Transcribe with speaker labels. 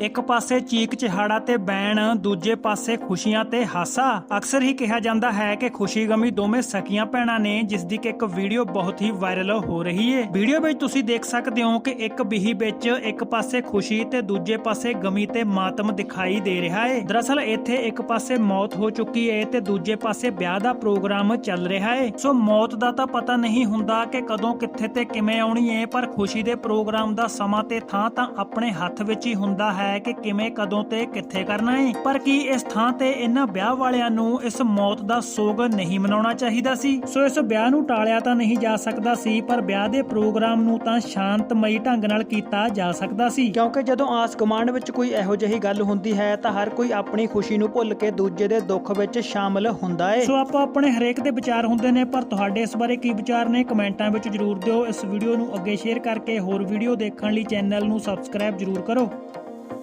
Speaker 1: ਇੱਕ ਪਾਸੇ ਚੀਕ ਚਿਹਾੜਾ ਤੇ ਬੈਣ, ਦੂਜੇ ਪਾਸੇ ਖੁਸ਼ੀਆਂ ਤੇ ਹਾਸਾ। ਅਕਸਰ ਹੀ ਕਿਹਾ ਜਾਂਦਾ ਹੈ ਕਿ ਖੁਸ਼ੀ ਗਮੀ ਦੋਵੇਂ ਸਕੀਆਂ ਭੈਣਾਂ ਨੇ, ਜਿਸ ਦੀ ਕਿ ਇੱਕ ਵੀਡੀਓ ਬਹੁਤ ਹੀ ਵਾਇਰਲ ਹੋ ਰਹੀ ਹੈ ਵੀਡੀਓ ਵਿੱਚ ਤੁਸੀਂ ਦੇਖ ਸਕਦੇ ਹੋ ਕਿ ਇੱਕ ਬਿਹੀ ਵਿੱਚ ਇੱਕ ਪਾਸੇ ਖੁਸ਼ੀ ਤੇ ਦੂਜੇ ਪਾਸੇ ਗਮੀ ਤੇ ਮਾਤਮ ਦਿਖਾਈ ਦੇ ਰਿਹਾ ਹੈ ਦਰਅਸਲ ਇੱਥੇ ਇੱਕ ਪਾਸੇ ਮੌਤ ਹੋ ਚੁੱਕੀ ਹੈ ਤੇ ਦੂਜੇ ਪਾਸੇ ਵਿਆਹ ਦਾ ਪ੍ਰੋਗਰਾਮ ਚੱਲ ਰਿਹਾ ਹੈ ਸੋ ਮੌਤ ਦਾ ਤਾਂ ਪਤਾ ਨਹੀਂ ਹੁੰਦਾ ਕਿ ਕਦੋਂ, ਕਿੱਥੇ ਤੇ ਕਿਵੇਂ ਆਉਣੀ ਹੈ ਪਰ ਖੁਸ਼ੀ ਦੇ ਪ੍ਰੋਗਰਾਮ ਦਾ ਸਮਾਂ ਤੇ ਥਾਂ ਤਾਂ ਆਪਣੇ ਹੱਥ ਵਿੱਚ ਹੀ ਹੁੰਦਾ ਹੈ। ਕਿ ਕਿਵੇਂ ਕਦੋਂ ਤੇ ਕਿੱਥੇ ਕਰਨਾ ਹੈ ਪਰ ਕੀ ਇਸ ਥਾਂ ਤੇ ਇਹਨਾਂ ਵਿਆਹ ਵਾਲਿਆਂ ਨੂੰ ਇਸ ਮੌਤ ਦਾ ਸੋਗ ਨਹੀਂ ਮਨਾਉਣਾ ਚਾਹੀਦਾ ਸੀ? ਸੋ ਇਸ ਵਿਆਹ ਨੂੰ ਟਾਲਿਆ ਤਾਂ ਨਹੀਂ ਜਾ ਸਕਦਾ ਸੀ ਪਰ ਵਿਆਹ ਦੇ ਪ੍ਰੋਗਰਾਮ ਨੂੰ ਤਾਂ ਸ਼ਾਂਤਮਈ ਢੰਗ ਨਾਲ ਕੀਤਾ ਜਾ ਸਕਦਾ ਸੀ। ਕਿਉਂਕਿ ਜਦੋਂ ਆਸ ਕਮਾਂਡ ਵਿੱਚ ਕੋਈ ਇਹੋ ਜਿਹੀ ਗੱਲ ਹੁੰਦੀ ਹੈ ਤਾਂ ਹਰ ਕੋਈ ਆਪਣੀ ਖੁਸ਼ੀ ਨੂੰ ਭੁੱਲ ਕੇ ਦੂਜੇ ਦੇ ਦੁੱਖ ਵਿੱਚ ਸ਼ਾਮਲ ਹੁੰਦਾ ਹੈ ਸੋ ਆਪੋ ਆਪਣੇ ਹਰੇਕ ਦੇ ਵਿਚਾਰ ਹੁੰਦੇ ਨੇ ਪਰ ਤੁਹਾਡੇ ਇਸ ਬਾਰੇ ਕੀ ਵਿਚਾਰ ਨੇ ਕਮੈਂਟਾਂ ਵਿੱਚ ਜਰੂਰ ਦਿਓ। ਇਸ ਵੀਡੀਓ ਨੂੰ ਅੱਗੇ ਸ਼ੇਅਰ ਕਰਕੇ ਹੋਰ ਵੀਡੀਓ ਦੇਖਣ ਲਈ ਚੈਨਲ ਨੂੰ ਸਬਸਕ੍ਰਾਈਬ ਜਰੂਰ ਕਰੋ।